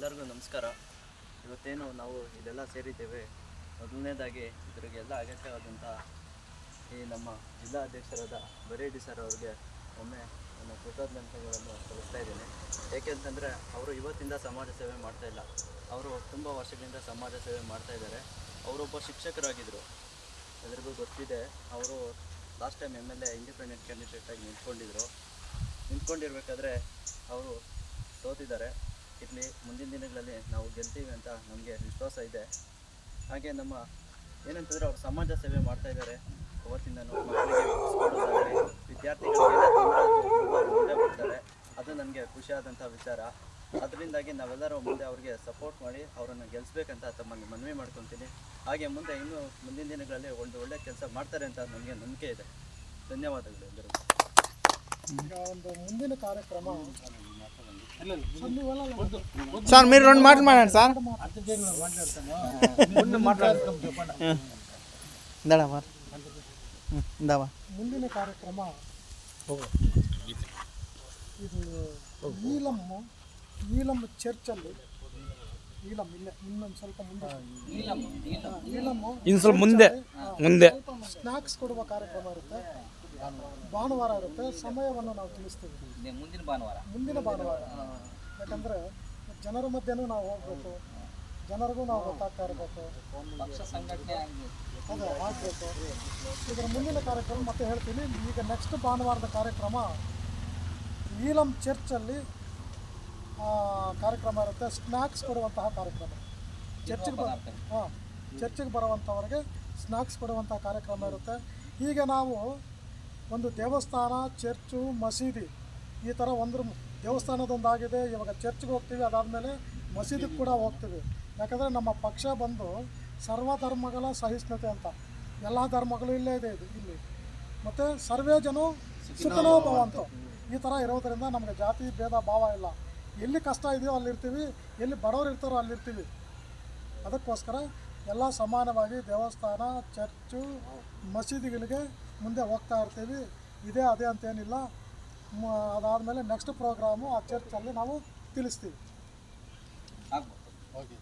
ಎಲ್ಲರಿಗೂ ನಮಸ್ಕಾರ. ಇವತ್ತೇನು ನಾವು ಇದೆಲ್ಲ ಸೇರಿದ್ದೇವೆ. ಮೊದಲನೇದಾಗಿ ಇದರಿಗೆಲ್ಲ ಅಗತ್ಯವಾದಂಥ ಈ ನಮ್ಮ ಜಿಲ್ಲಾ ಅಧ್ಯಕ್ಷರಾದ ಬರೇಡಿ ಸರ್ ಅವ್ರಿಗೆ ಒಮ್ಮೆ ನನ್ನ ಕೃತಜ್ಞತೆಗಳನ್ನು ಸಲ್ಲಿಸ್ತಾ ಇದ್ದೇನೆ. ಏಕೆಂತಂದರೆ ಅವರು ಇವತ್ತಿಂದ ಸಮಾಜ ಸೇವೆ ಮಾಡ್ತಾ ಇಲ್ಲ. ಅವರು ತುಂಬ ವರ್ಷಗಳಿಂದ ಸಮಾಜ ಸೇವೆ ಮಾಡ್ತಾ ಇದ್ದಾರೆ. ಅವರೊಬ್ಬ ಶಿಕ್ಷಕರಾಗಿದ್ದರು. ಎಲ್ರಿಗೂ ಗೊತ್ತಿದೆ, ಅವರು last time M L A independent ಕ್ಯಾಂಡಿಡೇಟಾಗಿ ನಿಂತ್ಕೊಂಡಿದ್ರು. ನಿಂತ್ಕೊಂಡಿರ್ಬೇಕಾದ್ರೆ ಅವರು ಸೋತಿದ್ದಾರೆ. ಇರಲಿ ಮುಂದಿನ ದಿನಗಳಲ್ಲಿ ನಾವು ಗೆಲ್ತೀವಿ ಅಂತ ನಮಗೆ ವಿಶ್ವಾಸ ಇದೆ. ಹಾಗೆ ನಮ್ಮ ಏನಂತಂದರೆ ಅವ್ರು ಸಮಾಜ ಸೇವೆ ಮಾಡ್ತಾ ಇದ್ದಾರೆ. ಅವತ್ತಿಂದ ಮಕ್ಕಳಿಗೆ ವಿದ್ಯಾರ್ಥಿಗಳಿಗೆ ಅದು ನನಗೆ ಖುಷಿಯಾದಂಥ ವಿಚಾರ. ಅದರಿಂದಾಗಿ ನಾವೆಲ್ಲರೂ ಮುಂದೆ ಅವ್ರಿಗೆ ಸಪೋರ್ಟ್ ಮಾಡಿ ಅವರನ್ನು ಗೆಲ್ಲಿಸ್ಬೇಕಂತ ತಮ್ಮಲ್ಲಿ ಮನವಿ ಮಾಡ್ಕೊತೀನಿ. ಹಾಗೆ ಮುಂದೆ ಇನ್ನೂ ಮುಂದಿನ ದಿನಗಳಲ್ಲಿ ಒಂದು ಒಳ್ಳೆ ಕೆಲಸ ಮಾಡ್ತಾರೆ ಅಂತ ನನಗೆ ನಂಬಿಕೆ ಇದೆ. ಧನ್ಯವಾದಗಳು ಎಲ್ಲರಿಗೂ ಈಗ ಒಂದು ಮುಂದಿನ ಕಾರ್ಯಕ್ರಮ. సార్ మీరు రెండు మాటలు మాట్లాడండి సార్ ఇందాడా మరి ఇందావా ಮುಂದಿನ ಕಾರ್ಯಕ್ರಮ ಇದು ಈಲಂ ಈಲಂ ಚರ್ಚಲ್ಲಿ ಈಲಂ ಇಲ್ಲ ಇನ್ನೊಂದು ಸ್ವಲ್ಪ ಮುಂದೆ ಹಾ, ಈಲಮ್ಮು ಇನ್ನು ಸ್ವಲ್ಪ ಮುಂದೆ ಮುಂದೆ ಸ್ನ್ಯಾಕ್ಸ್ ಕೊಡುವ ಕಾರ್ಯಕ್ರಮ ಇರುತ್ತೆ ಭಾನುವಾರ ಇರುತ್ತೆ ಸಮಯವನ್ನು ನಾವು ತಿಳಿಸ್ತೀವಿ ಮುಂದಿನ ಭಾನುವಾರ ಮುಂದಿನ ಭಾನುವಾರ ಯಾಕಂದರೆ ಜನರ ಮಧ್ಯೆನೂ ನಾವು ಹೋಗ್ಬೇಕು. ಜನರಿಗೂ ನಾವು ಗೊತ್ತಾಗ್ತಾ ಇರಬೇಕು. ಅದೇ ಆಗಬೇಕು. ಇದರ ಮುಂದಿನ ಕಾರ್ಯಕ್ರಮ ಮತ್ತೆ ಹೇಳ್ತೀನಿ. ಈಗ ನೆಕ್ಸ್ಟ್ ಭಾನುವಾರದ ಕಾರ್ಯಕ್ರಮ ನೀಲಂ ಚರ್ಚಲ್ಲಿ ಕಾರ್ಯಕ್ರಮ ಇರುತ್ತೆ. ಸ್ನ್ಯಾಕ್ಸ್ ಕೊಡುವಂತಹ ಕಾರ್ಯಕ್ರಮ. ಚರ್ಚಿಗೆ ಬರ ಹಾಂ ಚರ್ಚಿಗೆ ಬರುವಂಥವ್ರಿಗೆ ಸ್ನ್ಯಾಕ್ಸ್ ಕೊಡುವಂಥ ಕಾರ್ಯಕ್ರಮ ಇರುತ್ತೆ. ಈಗ ನಾವು ಒಂದು ದೇವಸ್ಥಾನ ಚರ್ಚು ಮಸೀದಿ ಈ ಥರ ಒಂದು ದೇವಸ್ಥಾನದೊಂದಾಗಿದೆ, ಇವಾಗ ಚರ್ಚ್ಗೆ ಹೋಗ್ತೀವಿ, ಅದಾದಮೇಲೆ ಮಸೀದಿಗೆ ಕೂಡ ಹೋಗ್ತೀವಿ. ಯಾಕಂದರೆ ನಮ್ಮ ಪಕ್ಷ ಬಂದು ಸರ್ವ ಧರ್ಮಗಳ ಸಹಿಷ್ಣುತೆ ಅಂತ. ಎಲ್ಲ ಧರ್ಮಗಳು ಇಲ್ಲೇ ಇದೆ ಇದು, ಇಲ್ಲಿ. ಮತ್ತು ಸರ್ವೇ ಜನ ಸುಖನೋ ಭವಂತ. ಈ ಥರ ಇರೋದರಿಂದ ನಮಗೆ ಜಾತಿ ಭೇದ ಭಾವ ಇಲ್ಲ. ಎಲ್ಲಿ ಕಷ್ಟ ಇದೆಯೋ ಅಲ್ಲಿರ್ತೀವಿ, ಎಲ್ಲಿ ಬಡವರು ಇರ್ತಾರೋ ಅಲ್ಲಿರ್ತೀವಿ. ಅದಕ್ಕೋಸ್ಕರ ಎಲ್ಲ ಸಮಾನವಾಗಿ ದೇವಸ್ಥಾನ, ಚರ್ಚು, ಮಸೀದಿಗಳಿಗೆ ಮುಂದೆ ಹೋಗ್ತಾ ಇರ್ತೀವಿ. ಇದೇ ಅದೇ ಅಂತೇನಿಲ್ಲ. ಅದಾದಮೇಲೆ ನೆಕ್ಸ್ಟ್ ಪ್ರೋಗ್ರಾಮು ಆ ಚರ್ಚಲ್ಲಿ ನಾವು ತಿಳಿಸ್ತೀವಿ. ಆಗ್ಬೋದು. ಓಕೆ